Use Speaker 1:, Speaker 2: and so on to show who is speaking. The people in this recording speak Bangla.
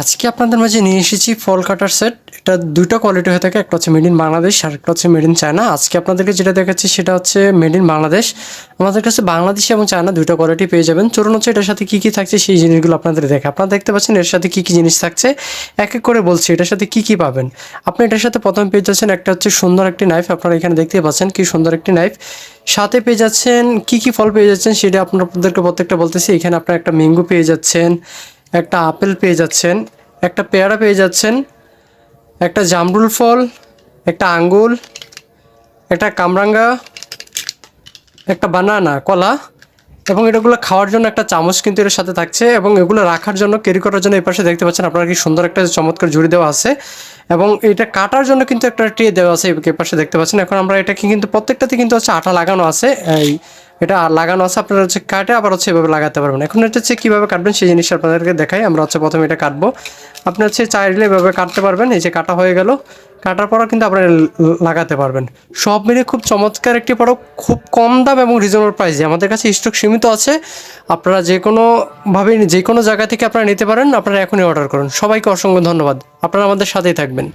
Speaker 1: আজকে আপনাদের মাঝে নিয়ে এসেছি ফল কাটার সেট। এটা দুটো কোয়ালিটি হয়ে থাকে, একটা হচ্ছে মেড ইন বাংলাদেশ আর একটা হচ্ছে মেড ইন চায়না আজকে আপনাদেরকে যেটা দেখাচ্ছি সেটা হচ্ছে মেড ইন বাংলাদেশ। আমাদের কাছে বাংলাদেশি এবং চায়না দুটো কোয়ালিটি পেয়ে যাবেন। চলুন হচ্ছে এটার সাথে কী কী থাকছে সেই জিনিসগুলো আপনাদের দেখে আপনারা দেখতে পাচ্ছেন এর সাথে কী কী জিনিস থাকছে। এক এক করে বলছি, এটার সাথে কী কী পাবেন। আপনি এটার সাথে প্রথমে পেয়ে যাচ্ছেন একটা হচ্ছে সুন্দর একটি নাইফ আপনারা এখানে দেখতে পাচ্ছেন কি সুন্দর একটি নাইফ সাথে পেয়ে যাচ্ছেন কী কী ফল পেয়ে যাচ্ছেন সেটা আপনাদেরকে প্রত্যেকটা বলতেছি। এখানে আপনার একটা ম্যাঙ্গো পেয়ে যাচ্ছেন। একটা আপেল পেয়ে যাচ্ছেন, একটা পেয়ারা পেয়ে যাচ্ছেন, একটা জামরুল ফল, একটা আঙ্গুল একটা কামরাঙ্গা, একটা বানানা, কলা এবং এটাগুলো খাওয়ার জন্য একটা চামচ কিন্তু এর সাথে থাকছে এবং এগুলো রাখার জন্য ক্যারি করার জন্য এই পাশে দেখতে পাচ্ছেন আপনারা কি সুন্দর একটা চমৎকার ঝুড়ি দেওয়া আছে এবং এটা কাটার জন্য কিন্তু একটা ট্রে দেওয়া আছে এই পাশে দেখতে পাচ্ছেন। এখন আমরা এটাকে কিন্তু প্রত্যেকটাতে কিন্তু হচ্ছে আটা লাগানো আছে। এই এটা লাগানো আছে, আপনারা হচ্ছে কাটে, আবার হচ্ছে এভাবে লাগাতে পারবেন। এখন এটা হচ্ছে কীভাবে কাটবেন সেই জিনিসটা আপনাদেরকে দেখাই, আমরা হচ্ছে প্রথমে এটা কাটবো। আপনার হচ্ছে চাইলে এভাবে কাটতে পারবেন, এই যে কাটা হয়ে গেল। কাটার পরও কিন্তু আপনারা লাগাতে পারবেন। সব মিলে খুব চমৎকার একটি প্রোডাক্ট খুব কম দাম এবং রিজনেবল প্রাইসে আমাদের কাছে স্টক সীমিত আছে। আপনারা যে কোনোভাবে যে কোনো জায়গা থেকে আপনারা নিতে পারেন, আপনারা এখনই অর্ডার করুন। সবাইকে অসংখ্য ধন্যবাদ। আপনারা আমাদের সাথেই থাকবেন।